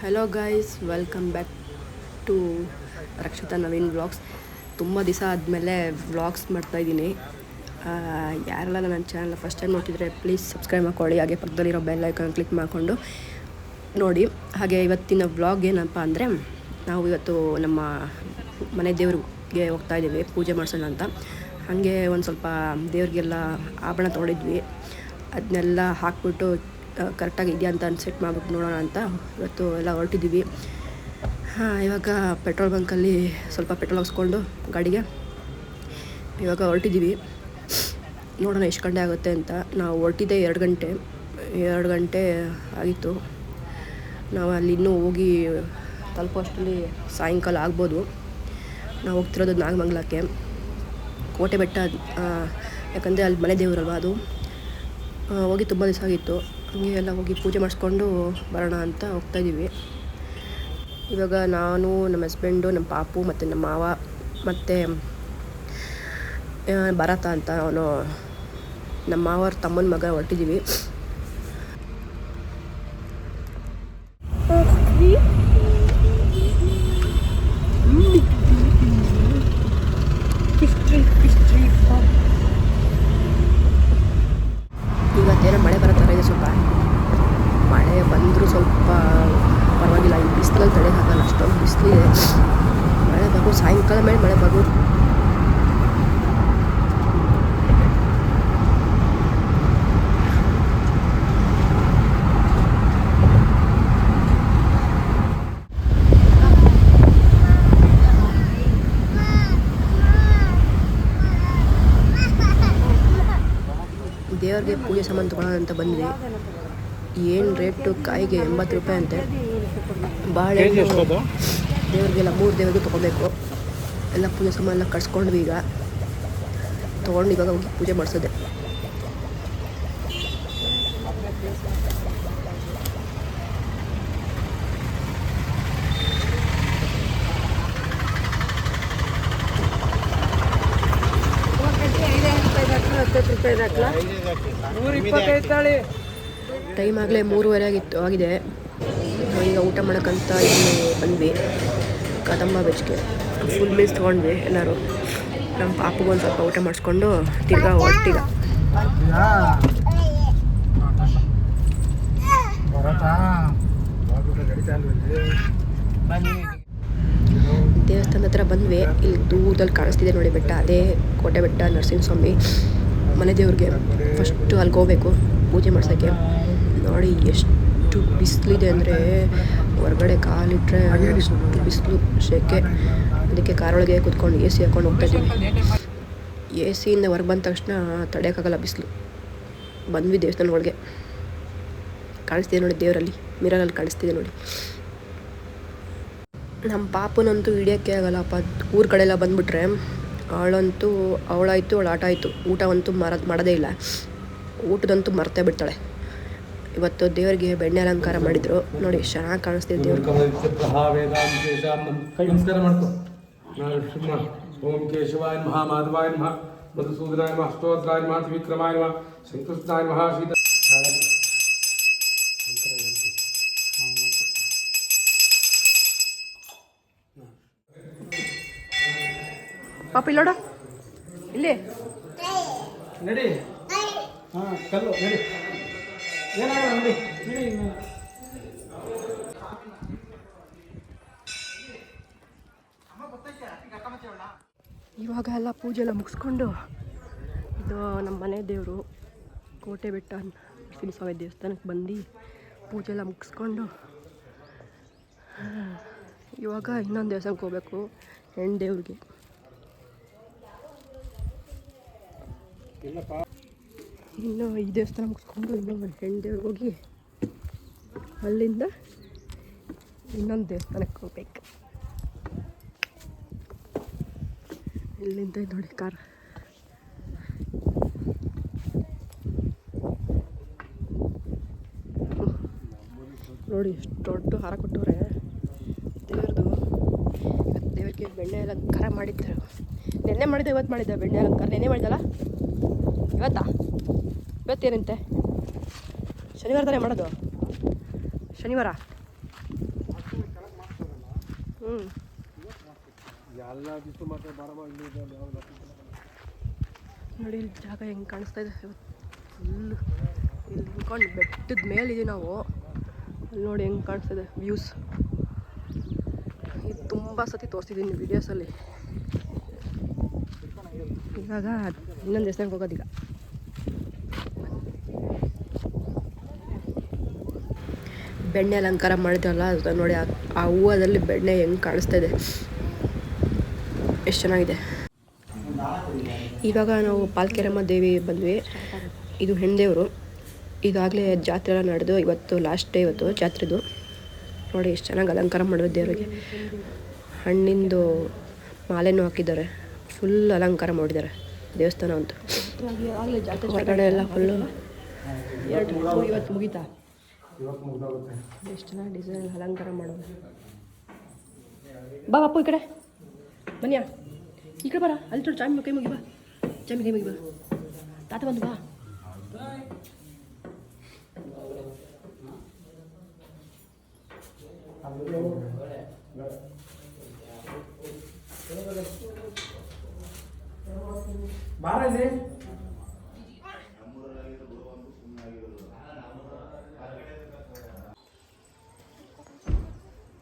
Hello guys welcome back to Rakshita Naveen vlogs ತುಂಬ ದಿವಸ ಆದಮೇಲೆ ವ್ಲಾಗ್ಸ್ ಮಾಡ್ತಾಯಿದ್ದೀನಿ ಯಾರೆಲ್ಲ ನನ್ನ ಚಾನಲ್ ಫಸ್ಟ್ ಟೈಮ್ ನೋಡ್ತಿದ್ರೆ ಪ್ಲೀಸ್ ಸಬ್ಸ್ಕ್ರೈಬ್ ಮಾಡ್ಕೊಳ್ಳಿ. ಹಾಗೆ ಪಕ್ಕದಲ್ಲಿರೋ ಬೆಲ್ ಐಕಾನ್ ಕ್ಲಿಕ್ ಮಾಡಿಕೊಂಡು ನೋಡಿ. ಹಾಗೆ ಇವತ್ತಿನ ವ್ಲಾಗ್ ಏನಪ್ಪ ಅಂದರೆ ನಾವು ಇವತ್ತು ನಮ್ಮ ಮನೆ ದೇವ್ರಿಗೆ ಹೋಗ್ತಾ ಇದ್ದೀವಿ, ಪೂಜೆ ಮಾಡಿಸೋಣ ಅಂತ. ಹಾಗೆ ಒಂದು ಸ್ವಲ್ಪ ದೇವ್ರಿಗೆಲ್ಲ ಆಭರಣ ತೊಗೊಂಡಿದ್ವಿ. ಅದನ್ನೆಲ್ಲ ಹಾಕ್ಬಿಟ್ಟು ಕರೆಕ್ಟಾಗಿ ಇದೆಯಾ ಅಂತ ಅನ್ಸೆಟ್ ಮಾಡ್ಬೇಕು ನೋಡೋಣ ಅಂತ. ಇವತ್ತು ಎಲ್ಲ ಹೊರಟಿದ್ದೀವಿ. ಹಾಂ, ಇವಾಗ ಪೆಟ್ರೋಲ್ ಬಂಕಲ್ಲಿ ಸ್ವಲ್ಪ ಪೆಟ್ರೋಲ್ ಹಾಕ್ಸ್ಕೊಂಡು ಗಾಡಿಗೆ. ಇವಾಗ ಹೊರಟಿದ್ದೀವಿ. ನೋಡೋಣ ಎಷ್ಟು ಗಂಟೆ ಆಗುತ್ತೆ ಅಂತ. ನಾವು ಹೊರಟಿದ್ದೆ ಎರಡು ಗಂಟೆ. ಎರಡು ಗಂಟೆ ಆಗಿತ್ತು. ನಾವು ಅಲ್ಲಿ ಇನ್ನೂ ಹೋಗಿ ತಲುಪೋ ಅಷ್ಟರಲ್ಲಿ ಸಾಯಂಕಾಲ ಆಗ್ಬೋದು. ನಾವು ಹೋಗ್ತಿರೋದು ನಾಗಮಂಗಲಕ್ಕೆ. ಕೋಟೆ ಬೆಟ್ಟ ಯಾಕಂದರೆ ಅಲ್ಲಿ ಮನೆ ದೇವರಲ್ವ ಅದು. ಹೋಗಿ ತುಂಬ ದಿವಸ ಆಗಿತ್ತು. ಹಂಗೆ ಎಲ್ಲ ಹೋಗಿ ಪೂಜೆ ಮಾಡಿಸ್ಕೊಂಡು ಬರೋಣ ಅಂತ ಹೋಗ್ತಾ ಇದ್ದೀವಿ. ಇವಾಗ ನಾನು, ನಮ್ಮ ಹಸ್ಬೆಂಡು ನಮ್ಮ ಪಾಪು ಮತ್ತು ನಮ್ಮ ಮಾವ ಮತ್ತು ಭರತ ಅಂತ ಅವನು, ನಮ್ಮ ಮಾವರ ತಮ್ಮನ ಮಗ ಹೊರಟಿದ್ದೀವಿ ಇವತ್ತೇನೋ ಮಳೆ ಬರೋ ಥರ ಇದೆ ಸ್ವಲ್ಪ ಮಳೆ ಬಂದರೂ ಸ್ವಲ್ಪ ಪರವಾಗಿಲ್ಲ ಈ ಬಿಸಿಲಲ್ಲಿ ತಡೆಯೋಕ್ಕಾಗಲ್ಲ ಅಷ್ಟೊಂದು ಬಿಸಿಲಿದೆ ಮಳೆ ಬರ್ಬೋದು ಸಾಯಂಕಾಲ ಮೇಲೆ ಮಳೆ ಬರ್ಬೋದು ದೇವ್ರಿಗೆ ಪೂಜೆ ಸಾಮಾನು ತೊಗೊಳ್ಳೋಣ ಅಂತ ಬಂದ್ವಿ. ಏನು ರೇಟು ಕಾಯಿಗೆ ಎಂಬತ್ತು ರೂಪಾಯಿ ಅಂತೆ. ಬಾಳೆಹಣ್ಣು ದೇವ್ರಿಗೆಲ್ಲ ಮೂರು ದೇವ್ರಿಗೂ ತೊಗೋಬೇಕು. ಎಲ್ಲ ಪೂಜೆ ಸಾಮಾನೆಲ್ಲ ಕಟ್ಸ್ಕೊಂಡ್ವಿ ಈಗ. ತೊಗೊಂಡು ಇವಾಗ ಹೋಗಿ ಪೂಜೆ ಮಾಡಿಸೋದೆ. ಟೈಮ್ ಆಗಲೇ ಮೂರುವರೆ ಆಗಿತ್ತು ಆಗಿದೆ. ನಾವು ಈಗ ಊಟ ಮಾಡೋಕ್ಕಂತ ಇಲ್ಲಿ ಬಂದ್ವಿ. ಕದಂಬ ಬೆಚ್ಚಿಗೆ ಫುಲ್ ಮೀಲ್ಸ್ ತೊಗೊಂಡ್ವಿ ಎಲ್ಲರೂ. ನಮ್ಮ ಪಾಪಗೆ ಒಂದು ಸ್ವಲ್ಪ ಊಟ ಮಾಡಿಸ್ಕೊಂಡು ತಿರ್ಗಾ ಹೊಟ್ಟಿಗ ದೇವಸ್ಥಾನದ ಹತ್ರ ಬಂದ್ವಿ. ಇಲ್ಲಿ ದೂರದಲ್ಲಿ ಕಾಣಿಸ್ತಿದೆ ನೋಡಿ ಬೆಟ್ಟ. ಅದೇ ಕೋಟೆ ಬೆಟ್ಟ ನರಸಿಂಹಸ್ವಾಮಿ. ಮನೆ ದೇವ್ರಿಗೆ ಫಸ್ಟು ಅಲ್ಲಿಗೆ ಹೋಗ್ಬೇಕು, ಪೂಜೆ ಮಾಡ್ಸೋಕ್ಕೆ. ನೋಡಿ ಎಷ್ಟು ಬಿಸಿಲಿದೆ ಅಂದರೆ ಹೊರಗಡೆ ಕಾಲಿಟ್ರೆ ಎಷ್ಟು ಬಿಸಿಲು, ಶೆಕೆ. ಅದಕ್ಕೆ ಕಾರೊಳಗೆ ಕೂತ್ಕೊಂಡು ಎ ಸಿ ಹಾಕೊಂಡು ಹೋಗ್ತಾ ಇದ್ದೀವಿ ಎ ಸಿಯಿಂದ ಹೊರಗೆ ಬಂದ ತಕ್ಷಣ ತಡೆಯೋಕ್ಕಾಗಲ್ಲ ಬಿಸಿಲು. ಬಂದ್ವಿ ದೇವಸ್ಥಾನ ಒಳಗೆ. ಕಾಣಿಸ್ತಿದೆ ನೋಡಿ ದೇವರಲ್ಲಿ, ಮಿರರಲ್ಲಿ ಕಾಣಿಸ್ತಿದೆ ನೋಡಿ. ನಮ್ಮ ಪಾಪನಂತೂ ಹಿಡಿಯೋಕ್ಕೆ ಆಗಲ್ಲಪ್ಪ. ಊರ ಕಡೆ ಎಲ್ಲ ಬಂದುಬಿಟ್ರೆ ಅವಳಂತೂ, ಅವಳಾಯಿತು ಅವಳ ಆಟ ಆಯಿತು ಊಟವಂತೂ ಮರ, ಮಾಡೋದೇ ಇಲ್ಲ. ಊಟದಂತೂ ಮರ್ತೇ ಬಿಡ್ತಾಳೆ. ಇವತ್ತು ದೇವರಿಗೆ ಬೆಣ್ಣೆ ಅಲಂಕಾರ ಮಾಡಿದ್ರು. ನೋಡಿ, ಚೆನ್ನಾಗಿ ಕಾಣಿಸ್ತಿದೆ ದೇವ್ರ. ನಮಸ್ಕಾರ ಮಾಡ್ಕೊ. ಓಂ ಕೇಶವಾಯ ಮಹಾ ಮಾಧವಾಯ ಮಹಾ ಮಧುಸೂದನಾಯ ಮಹಾ ಅಷ್ಟೋತ್ತರಾಯ ಮಹಾ ತ್ರಿವಿಕ್ರಮಾಯ ಶಂಕೃಷ್ಣಾಯ ನಮಃ ಪಾಪ ಇಲ್ಲೋಡ. ಇಲ್ಲಿ. ನಡಿ. ಹಾ ಕಲ್ಲು ನಡಿ. ಏನಾಗಲ್ಲ ನಡಿ ನಡಿ ಇವಾಗ ಎಲ್ಲ ಪೂಜೆ ಎಲ್ಲ ಮುಗಿಸ್ಕೊಂಡು ಇದು ನಮ್ಮ ಮನೆ ದೇವರು ಕೋಟೆ ಬೆಟ್ಟ ಸ್ವಾಮಿ ದೇವಸ್ಥಾನಕ್ಕೆ ಬಂದು ಪೂಜೆ ಎಲ್ಲ ಮುಗಿಸ್ಕೊಂಡು ಇವಾಗ ಇನ್ನೊಂದು ದೇವಸ್ಥಾನಕ್ಕೆ ಹೋಗ್ಬೇಕು ಹೆಣ್ಣು ದೇವ್ರಿಗೆ. ಇನ್ನು ಈ ದೇವಸ್ಥಾನ ಮುಗಿಸ್ಕೊಂಡು ಇನ್ನೊಂದು ಹೆಣ್ಣು ಹೋಗಿ ಅಲ್ಲಿಂದ ಇನ್ನೊಂದು ದೇವಸ್ಥಾನಕ್ಕೆ ಹೋಗ್ಬೇಕು. ಇಲ್ಲಿಂದ ನೋಡಿ ಕಾರ್. ನೋಡಿ ಎಷ್ಟು ದೊಡ್ಡ ಹಾರ ಕೊಟ್ಟವ್ರೆ. ದೇವ್ರದು ದೇವ್ರಿಗೆ ಬೆಣ್ಣೆ ಅಲಂಕಾರ ಮಾಡಿದ್ರು. ನೆನ್ನೆ ಮಾಡಿದ್ದೆ ಇವತ್ತು ಮಾಡಿದ್ದೆ ಬೆಣ್ಣೆ ಅಲಂಕಾರ. ನೆನ್ನೆ ಮಾಡಿದಲ್ಲ ಇವತ್ತಾ? ಇವತ್ತೇನಂತೆ? ಶನಿವಾರ ತಾನೇ ಮಾಡೋದು? ಶನಿವಾರ? ಹ್ಞೂ ನೋಡಿ, ಇಲ್ಲಿ ಜಾಗ ಹೆಂಗೆ ಕಾಣಿಸ್ತಾ ಇದೆ. ಫುಲ್ಲು ಇಲ್ಲಿ ನಿಂತ್ಕೊಂಡು ಬೆಟ್ಟದ ಮೇಲಿದ್ದೀವಿ ನಾವು. ಅಲ್ಲಿ ನೋಡಿ ಹೆಂಗೆ ಕಾಣಿಸ್ತಿದೆ ವ್ಯೂಸ್ ಇದು ತುಂಬ ಸತಿ ತೋರಿಸಿದ್ದೀನಿ ವೀಡಿಯೋಸಲ್ಲಿ ಇವಾಗ ಇನ್ನೊಂದು ದೇವಸ್ಥಾನಕ್ಕೆ ಹೋಗೋದೀಗ ಬೆಣ್ಣೆ ಅಲಂಕಾರ ಮಾಡಿದ್ರಲ್ಲ ಅದು ನೋಡಿ ಆ- ಹೂವದಲ್ಲಿ ಬೆಣ್ಣೆ ಹೆಂಗೆ ಕಾಣಿಸ್ತಾ ಇದೆ. ಎಷ್ಟು ಚೆನ್ನಾಗಿದೆ. ಇವಾಗ ನಾವು ಪಾಲ್ಕೆರಮ್ಮ ದೇವಿ ಬಂದ್ವಿ. ಇದು ಹೆಣ್ದೇವರು. ಇದಾಗಲೇ ಜಾತ್ರೆ ಎಲ್ಲ ನಡೆದು ಇವತ್ತು ಲಾಸ್ಟ್ ಡೇ ಇವತ್ತು ಜಾತ್ರೆದು. ನೋಡಿ ಎಷ್ಟು ಚೆನ್ನಾಗಿ ಅಲಂಕಾರ ಮಾಡಿದ್ರು ದೇವರಿಗೆ. ಹಣ್ಣಿಂದು ಮಾಲೆನೂ ಹಾಕಿದ್ದಾರೆ. ಫುಲ್ ಅಲಂಕಾರ ಮಾಡಿದ್ದಾರೆ ದೇವಸ್ಥಾನ ಅಂತೂ. ಹೊರಗಡೆ ಎಲ್ಲ ಫುಲ್ಲು ಎರಡು ಇವತ್ತು ಮುಗೀತಾ? ಎಷ್ಟು ಚೆನ್ನಾಗಿ ಡಿಸೈನ್ ಅಲಂಕಾರ ಮಾಡೋದು? ಬಾ ಬಾಪು ಈ ಕಡೆ. ಬನ್ನಿಯಾ ಈ ಕಡೆ ಬರ ಅಲ್ಲಿ ತೊಡು ಚಾಮಿ ಕೈ ಮುಗಿ ಬಾ. ಚಾಮಿ ಕೈ ಮುಗಿ ಬಾ. ತಾತ ಬಂದು ಬಾ. ಬಾರ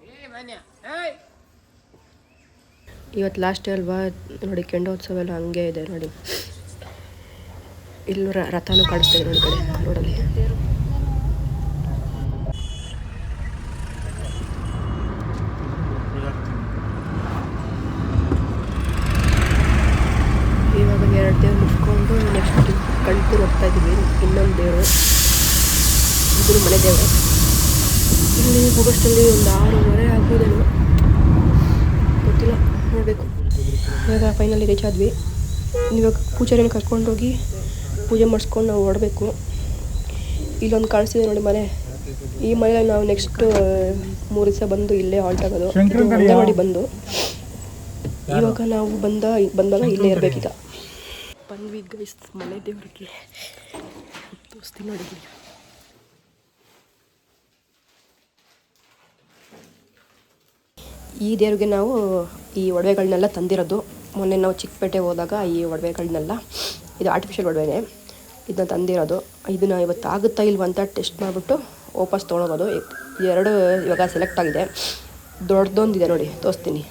ಇಲ್ಲಿ ಇವತ್ತು ಲಾಸ್ಟ್ ಅಲ್ವಾ? ನೋಡಿ ಕೆಂಡೋತ್ಸವ ಎಲ್ಲ ಹಂಗೆ ಇದೆ ನೋಡಿ. ಇಲ್ಲೂ ರಥನೂ ಕಾಣಿಸ್ತಾ ಇದೆ ನೋಡಿ ಕಡೆ ರೋಡಲ್ಲಿ ಇವಾಗ ಎರಡು ದೇವ್ರು ಮುಟ್ಕೊಂಡು ನೆಕ್ಸ್ಟ್ ಕಣ್ತೂರು ಹೋಗ್ತಾ ಇದ್ದೀವಿ ಇನ್ನೊಂದು ದೇವರು ಇಬ್ಬರು ಮನೆ ದೇವರು ಇಲ್ಲಿ ಹೋಗೋಷ್ಟರಲ್ಲಿ ಒಂದು ಆರೂವರೆ ಆಗ್ಬೋದೇನೋ. ಗೊತ್ತಿಲ್ಲ ನೋಡಬೇಕು. ಇವಾಗ ಫೈನಲಿ ರೀಚ್ ಆದ್ವಿ ಇವಾಗ ಪೂಜಾರಿನ ಕರ್ಕೊಂಡೋಗಿ ಪೂಜೆ ಮಾಡಿಸ್ಕೊಂಡು ನಾವು ಹೊರಡಬೇಕು. ಇಲ್ಲೊಂದು ಕಾಣಿಸ್ತಿದೆ ನೋಡಿ ಮನೆ. ಈ ಮನೆ ನಾವು ನೆಕ್ಸ್ಟ್ ಮೂರು ದಿವಸ ಬಂದು ಇಲ್ಲೇ ಹಾಲ್ಟ್ ಆಗೋದು. ಮಾಡಿ ಬಂದು. ಇವಾಗ ನಾವು ಬಂದ ಬಂದಾಗ ಇಲ್ಲೇ ಇರಬೇಕೀಗ. ಬಂದ್ವಿ ಗೈಸ್ ಮನೆ ದೇವರಿಗೆ ತೋರಿಸ್ತೀನಿ ನೋಡಿ ಈ ದೇವ್ರಿಗೆ ನಾವು ಈ ಒಡವೆಗಳನ್ನೆಲ್ಲ ತಂದಿರೋದು. ಮೊನ್ನೆ ನಾವು ಚಿಕ್ಕಪೇಟೆ ಹೋದಾಗ ಈ ಒಡವೆಗಳನ್ನೆಲ್ಲ, ಇದು ಆರ್ಟಿಫಿಷಿಯಲ್ ಒಡವೆನೇ ಇದನ್ನ ತಂದಿರೋದು. ಇದನ್ನ ಇವತ್ತು ಆಗುತ್ತಾ ಇಲ್ವ ಅಂತ ಟೆಸ್ಟ್ ಮಾಡಿಬಿಟ್ಟು ವಾಪಸ್ ತೊಗೊಳೋದು. ಎರಡು ಇವಾಗ ಸೆಲೆಕ್ಟ್ ಆಗಿದೆ. ದೊಡ್ಡದೊಂದಿದೆ ನೋಡಿ, ತೋರಿಸ್ತೀನಿ.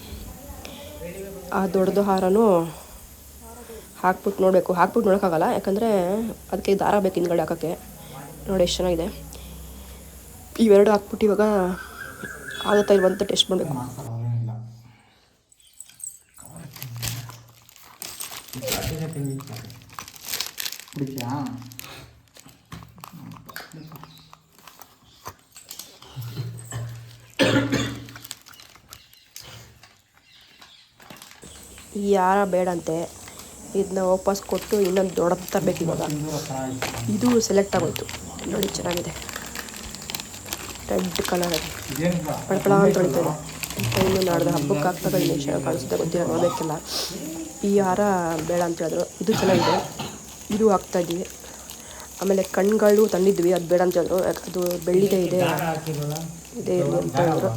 ಆ ದೊಡ್ಡದು ಹಾರನೂ ಹಾಕ್ಬಿಟ್ಟು ನೋಡಬೇಕು. ಹಾಕ್ಬಿಟ್ಟು ನೋಡೋಕ್ಕಾಗಲ್ಲ, ಯಾಕಂದರೆ ಅದಕ್ಕೆ ದಾರ ಬೇಕು ಹಿಂದ್ಗಡೆ ಹಾಕೋಕ್ಕೆ. ನೋಡಿ ಎಷ್ಟು ಚೆನ್ನಾಗಿದೆ. ಇವೆರಡು ಹಾಕ್ಬಿಟ್ಟು ಇವಾಗ ಆಗುತ್ತಾ ಇಲ್ವಂತ ಟೆಸ್ಟ್ ಮಾಡಬೇಕು. ಈ ಯಾರ ಬೇಡಂತೆ? ಇದನ್ನ ವಾಪಸ್ ಕೊಟ್ಟು ಇನ್ನೊಂದು ದೊಡ್ಡದು ತರಬೇಕು ಇವಾಗ ಇದು ಸೆಲೆಕ್ಟ್ ಆಗೋಯ್ತು. ನೋಡಿ, ಚೆನ್ನಾಗಿದೆ. ರೆಡ್ ಕಲರ್ ಪಳಪಳ ಅಂತ ಹೇಳ್ತಾರೆ ಇನ್ನು ನಾಡ್ದು ಹಬ್ಬಕ್ಕೆ ಆಗ್ತಾ ಕಳಿಸುತ್ತೆ ಗೊತ್ತಿಲ್ಲ ನೋಡೋದಕ್ಕೆಲ್ಲ ಈ ಹಾರ ಬೇಡ ಅಂತ ಹೇಳಿದ್ರು. ಇದು ಚೆನ್ನಾಗಿದೆ. ಇದು ಹಾಕ್ತಾ ಇದ್ವಿ ಆಮೇಲೆ ಕಣ್ಗಳು ತಂದಿದ್ವಿ, ಅದು ಬೇಡ ಅಂತ ಹೇಳಿದ್ರು. ಅದು ಬೆಳ್ಳಿದೆ ಇದೆ. ಇದೆ ಇರಲಿ ಅಂತ ಹೇಳಿದ್ರು.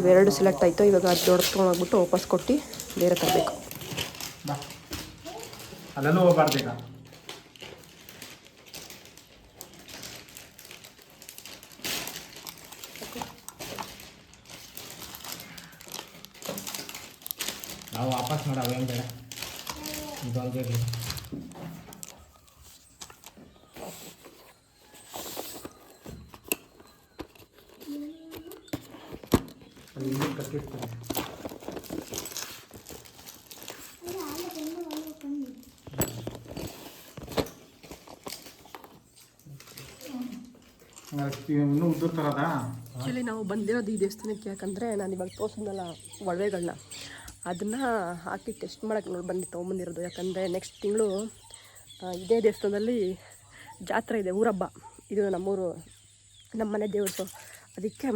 ಇವೆರಡು ಸೆಲೆಕ್ಟ್ ಆಯಿತು. ಇವಾಗ ಅದು ದೊಡ್ಡ ತೊಗೊಂಡೋಗ್ಬಿಟ್ಟು ವಾಪಸ್ ಕೊಟ್ಟು ಬೇರೆ ತರಬೇಕು. ಅಲ್ಲೆಲ್ಲೂ ನಾವು ವಾಪಸ್ ಮಾಡ ಅವೇನು ಬೇಡ. ಇದೊಂದು ಇರಲಿ. ಅಲ್ಲಿ ಇಲ್ಲಿ ಕಟ್ಟಿರ್ತಾರೆ ಇನ್ನೂ ಉದ್ದ ಥರದಾ ಆ್ಯಕ್ಚುಲಿ ನಾವು ಬಂದಿರೋದು ಈ ದೇವಸ್ಥಾನಕ್ಕೆ ಯಾಕಂದರೆ ನಾನು ಇವಾಗ ತೋರಿಸಿದ್ನಲ್ಲ ಒಡವೆಗಳನ್ನ ಅದನ್ನು ಹಾಕಿ ಟೆಸ್ಟ್ ಮಾಡೋಕ್ಕೆ ನೋಡಿ ಬಂದು ತೊಗೊಂಬಂದಿರೋದು. ಯಾಕಂದರೆ ನೆಕ್ಸ್ಟ್ ತಿಂಗಳು ಇದೇ ದೇವಸ್ಥಾನದಲ್ಲಿ ಜಾತ್ರೆ ಇದೆ, ಊರಬ್ಬ. ಇದು ನಮ್ಮೂರು ನಮ್ಮ ಮನೆ ದೇವರು ಅದಕ್ಕೆ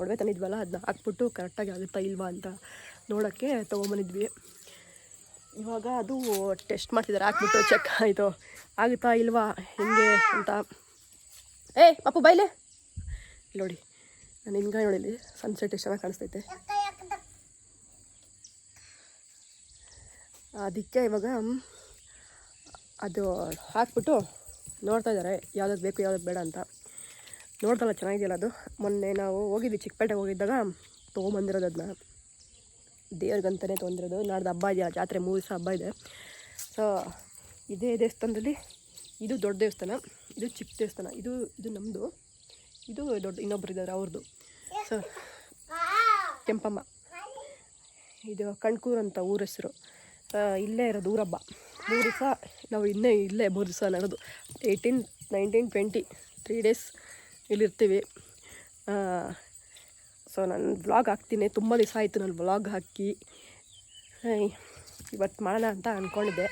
ಒಡವೆ ತಂದಿದ್ವಲ್ಲ ಅದನ್ನ ಹಾಕ್ಬಿಟ್ಟು ಕರೆಕ್ಟಾಗಿ ಆಗುತ್ತಾ ಇಲ್ವಾ ಅಂತ ನೋಡೋಕ್ಕೆ ತೊಗೊಂಬಂದಿದ್ವಿ. ಇವಾಗ ಅದು ಟೆಸ್ಟ್ ಮಾಡ್ತಿದ್ದಾರೆ ಹಾಕ್ಬಿಟ್ಟು ಚೆಕ್ ಆಯಿತು ಆಗುತ್ತಾ ಇಲ್ವಾ, ಹೆಂಗೆ ಅಂತ. ಏ, ಪಾಪು ಬೈಲೆ ನೋಡಿ, ನಾನು ಹಿಂಗೆ ನೋಡಿಲ್ಲಿ ಸನ್ಸೆಟ್ ಎಷ್ಟು ಚೆನ್ನಾಗಿ ಕಾಣಿಸ್ತೈತೆ. ಅದಕ್ಕೆ ಇವಾಗ ಅದು ಹಾಕ್ಬಿಟ್ಟು ನೋಡ್ತಾ ಇದ್ದಾರೆ ಯಾವ್ದು ಬೇಕು ಯಾವ್ದು ಬೇಡ ಅಂತ. ನೋಡ್ತಲ್ಲ, ಚೆನ್ನಾಗಿದೆಯಲ್ಲ ಅದು? ಮೊನ್ನೆ ನಾವು ಹೋಗಿದ್ವಿ, ಚಿಕ್ಕಪೇಟೆಗೆ ಹೋಗಿದ್ದಾಗ ತೊಗೊಂಬಂದಿರೋದು ಅದನ್ನ ದೇವ್ರಿಗಂತಲೇ ತೊಗೊಂಡಿರೋದು. ನಾಡ್ದು ಹಬ್ಬ ಇದೆಯಲ್ಲ, ಜಾತ್ರೆ ಮೂರು ದಿವಸ ಹಬ್ಬ ಇದೆ. ಸೊ ಇದೇ ದೇವಸ್ಥಾನದಲ್ಲಿ, ಇದು ದೊಡ್ಡ ದೇವಸ್ಥಾನ, ಇದು ಚಿಕ್ಕ ದೇವಸ್ಥಾನ, ಇದು ಇದು ನಮ್ಮದು ಇದು ದೊಡ್ಡ, ಇನ್ನೊಬ್ರು ಇದ್ದಾರೆ ಅವ್ರದ್ದು ಸೊ ಕೆಂಪಮ್ಮ. ಇದು ಕಣ್ಕೂರು ಅಂತ ಊರ ಹೆಸರು. ಇಲ್ಲೇ ಇರೋದು ಊರಬ್ಬ. ಮೂರು ದಿವಸ ನಾವು ಇನ್ನೇ ಇಲ್ಲೇ ಮೂರು ದಿವಸ ನಡೆದು eighteen nineteen twenty three days ಇಲ್ಲಿರ್ತೀವಿ. So ನಾನು ವ್ಲಾಗ್ ಹಾಕ್ತೀನಿ. ತುಂಬ ದಿವಸ ಆಯಿತು ನಾನು ವ್ಲಾಗ್ ಹಾಕಿ. ಇವತ್ತು ಮಾಡೋಣ ಅಂತ ಅಂದ್ಕೊಂಡಿದ್ದೆ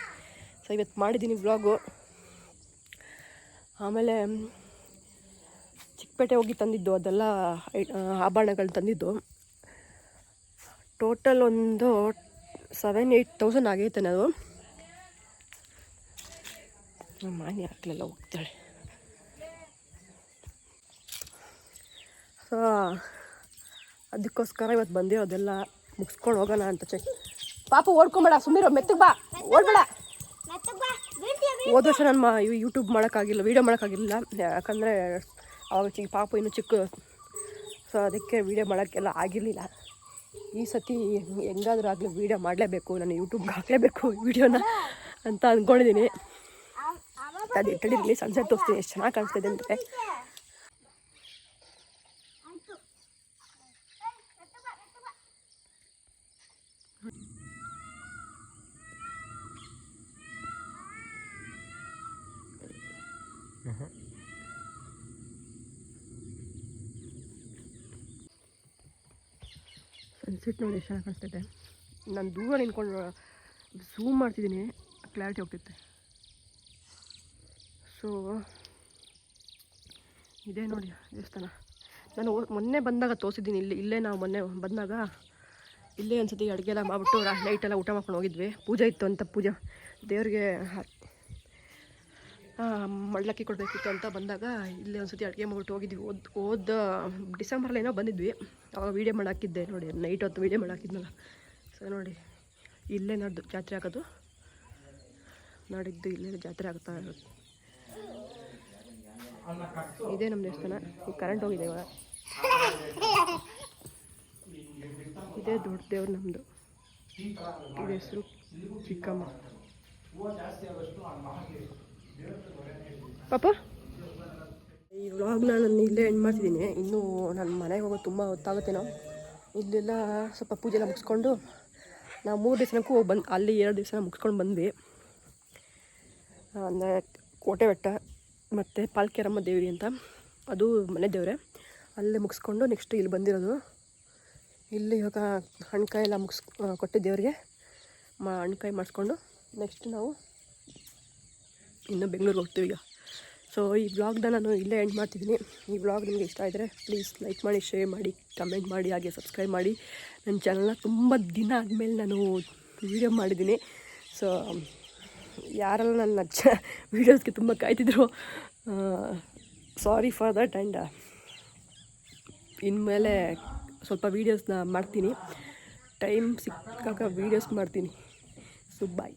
ಸೊ ಇವತ್ತು ಮಾಡಿದ್ದೀನಿ ವ್ಲಾಗು ಆಮೇಲೆ ಚಿಕ್ಕಪೇಟೆ ಹೋಗಿ ತಂದಿದ್ದು ಅದೆಲ್ಲ ಆಭರಣಗಳು ತಂದಿದ್ದು. ಟೋಟಲ್ ಒಂದು ಸೆವೆನ್ ಏಯ್ಟ್ ತೌಸಂಡ್ ಆಗೈತೆ ಅದು ನಮ್ಮ ಮನೆ ಹಾಕ್ಲೆಲ್ಲ ಹೋಗ್ತಾಳೆ. ಸೊ ಅದಕ್ಕೋಸ್ಕರ ಇವತ್ತು ಬಂದಿರೋದೆಲ್ಲ ಮುಗಿಸ್ಕೊಂಡು ಹೋಗೋಣ ಅಂತ ಚೆಕ್ ಪಾಪ, ಓಡ್ಕೊಂಬೇಡ ಸುಮ್ಮನೆ ಮೆತ್ತಗೆ ಬಾ, ಓಡ್ಬೇಡ. ಹೋದ ವರ್ಷ ನಾನು ಯೂಟ್ಯೂಬ್ ಮಾಡೋಕ್ಕಾಗಿಲ್ಲ ವೀಡಿಯೋ ಮಾಡೋಕ್ಕಾಗಿಲ್ಲ. ಯಾಕಂದರೆ ಅವಾಗ ಚಿಕ್ಕ ಪಾಪು ಇನ್ನೂ ಚಿಕ್ಕ ಸೊ ಅದಕ್ಕೆ ವೀಡಿಯೋ ಮಾಡೋಕ್ಕೆಲ್ಲ ಆಗಿರಲಿಲ್ಲ. ಈ ಸತಿ ಹೆಂಗಾದ್ರೂ ಆಗಲಿ ವೀಡಿಯೋ ಮಾಡಲೇಬೇಕು ನಾನು ಯೂಟ್ಯೂಬ್ಗೆ ಹಾಕಲೇಬೇಕು ವೀಡಿಯೋನ ಅಂತ ಅಂದ್ಕೊಂಡಿದ್ದೀನಿ ಅದು ಇಟ್ಟಿರಲಿ ಸನ್ಸೆಟ್ ತೋರಿಸ್ತೀನಿ ಎಷ್ಟು ಚೆನ್ನಾಗಿ ಕಾಣಿಸ್ತಿದೆ ಅಂದರೆ ಸನ್ಸೆಟ್ ನೋಡಿ ಎಷ್ಟು ಚೆನ್ನಾಗಿ ಕಾಣಿಸ್ತೈತೆ ನಾನು ದೂರ ನಿಂತ್ಕೊಂಡು ಝೂಮ್ ಮಾಡ್ತಿದ್ದೀನಿ ಕ್ಲಾರಿಟಿ ಹೋಗ್ತೈತೆ ಸೊ ಇದೇ ನೋಡಿ, ದೇವಸ್ಥಾನ. ನಾನು ಮೊನ್ನೆ ಬಂದಾಗ ತೋರಿಸಿದ್ದೀನಿ, ಇಲ್ಲಿ, ಇಲ್ಲೇ ನಾವು ಮೊನ್ನೆ ಬಂದಾಗ, ಇಲ್ಲೇ ಒಂದ್ಸತಿ ಅಡುಗೆ ಎಲ್ಲ ಮಾಡಿಬಿಟ್ಟು ನೈಟೆಲ್ಲ ಊಟ ಮಾಡ್ಕೊಂಡು ಹೋಗಿದ್ವಿ. ಪೂಜೆ ಇತ್ತು ಅಂತ ಪೂಜೆ. ದೇವ್ರಿಗೆ ಮಳ್ಳಕ್ಕಿ ಕೊಡಬೇಕಿತ್ತು ಅಂತ ಬಂದಾಗ ಇಲ್ಲೇ ಒಂದ್ಸತಿ ಅಡುಗೆ ಮಾಡ್ಬಿಟ್ಟು ಹೋಗಿದ್ವಿ. ಓದ್, ಓದ ಡಿಸೆಂಬರಲ್ಲಿ ಏನೋ ಬಂದಿದ್ವಿ. ಅವಾಗ ವೀಡಿಯೋ ಮಾಡಾಕಿದ್ದೆ ನೋಡಿ ನೈಟ್ ಹೊತ್ತು ವೀಡಿಯೋ ಮಾಡಾಕಿದ್ನಲ್ಲ ಸೊ ನೋಡಿ, ಇಲ್ಲೇ ನಾಡ್ದು ಜಾತ್ರೆ ಆಗೋದು. ನಾಡಿದ್ದು ಇಲ್ಲೇ ಜಾತ್ರೆ ಆಗ್ತಾ ಇರೋದು ಇದೇ ನಮ್ಮ ದೇವಸ್ಥಾನ. ಈಗ ಕರೆಂಟ್ ಹೋಗಿದೆ ಇವಾಗ. ಇದೇ ದೊಡ್ಡ ದೇವ್ರು ನಮ್ಮದು ಹೆಸರು ಚಿಕ್ಕಮ್ಮ. ಪಾಪ? ಈ ವ್ಲಾಗ್ನ ನಾನು ಇಲ್ಲೇ ಎಂಡ್ ಮಾಡ್ತಿದ್ದೀನಿ. ಇನ್ನೂ ನನ್ನ ಮನೆಗೆ ಹೋಗೋದು ತುಂಬ ಹೊತ್ತಾಗುತ್ತೇನೋ. ಇಲ್ಲೆಲ್ಲ ಸ್ವಲ್ಪ ಪೂಜೆ ಎಲ್ಲ ಮುಗಿಸ್ಕೊಂಡು ನಾವು ಮೂರು ದಿವಸಕ್ಕೂ ಬಂದು ಅಲ್ಲಿ ಎರಡು ದಿವಸ ಮುಗಿಸ್ಕೊಂಡು ಬಂದ್ವಿ. ಅಂದರೆ ಕೋಟೆ ಬೆಟ್ಟ ಮತ್ತು ಪಾಲ್ಕೆರಮ್ಮ ದೇವಿ ಅಂತ. ಅದು ಮನೆ ದೇವರೇ. ಅಲ್ಲೇ ಮುಗಿಸ್ಕೊಂಡು ನೆಕ್ಸ್ಟ್ ಇಲ್ಲಿ ಬಂದಿರೋದು. ಇಲ್ಲಿ ಇವಾಗ ಹಣ್ಕಾಯಿ ಎಲ್ಲ ಮುಗಿಸ್ ಕೊಟ್ಟಿದ್ದೇವ್ರಿಗೆ ದೇವರಿಗೆ. ಮಾ ಹಣ್ಕಾಯಿ ಮಾಡಿಸ್ಕೊಂಡು ನೆಕ್ಸ್ಟ್ ನಾವು ಇನ್ನು ಬೆಂಗಳೂರಿಗೆ ಹೋಗ್ತೀವಿ ಈಗ. ಸೊ ಈ ವ್ಲಾಗ್ನ ನಾನು ಇಲ್ಲೇ ಎಂಡ್ ಮಾಡ್ತಿದ್ದೀನಿ. ಈ ವ್ಲಾಗ್ ನಿಮಗೆ ಇಷ್ಟ ಆದರೆ ಪ್ಲೀಸ್ ಲೈಕ್ ಮಾಡಿ ಶೇರ್ ಮಾಡಿ ಕಮೆಂಟ್ ಮಾಡಿ, ಹಾಗೆ ಸಬ್ಸ್ಕ್ರೈಬ್ ಮಾಡಿ. ನನ್ನ ಚಾನಲ್ನ ತುಂಬ ದಿನ ಆದಮೇಲೆ ನಾನು ವೀಡಿಯೋ ಮಾಡಿದ್ದೀನಿ. ಸೊ ಯಾರೆಲ್ಲ ನನ್ನ ಚ ವೀಡಿಯೋಸ್ಗೆ ತುಂಬ ಕಾಯ್ತಿದ್ರು ಸಾರಿ ಫಾರ್ ದಟ್ ಆ್ಯಂಡ್ ಇನ್ಮೇಲೆ ಸ್ವಲ್ಪ ವೀಡಿಯೋಸ್ನ ಮಾಡ್ತೀನಿ. ಟೈಮ್ ಸಿಕ್ಕಾಗ ವೀಡಿಯೋಸ್ ಮಾಡ್ತೀನಿ. So bye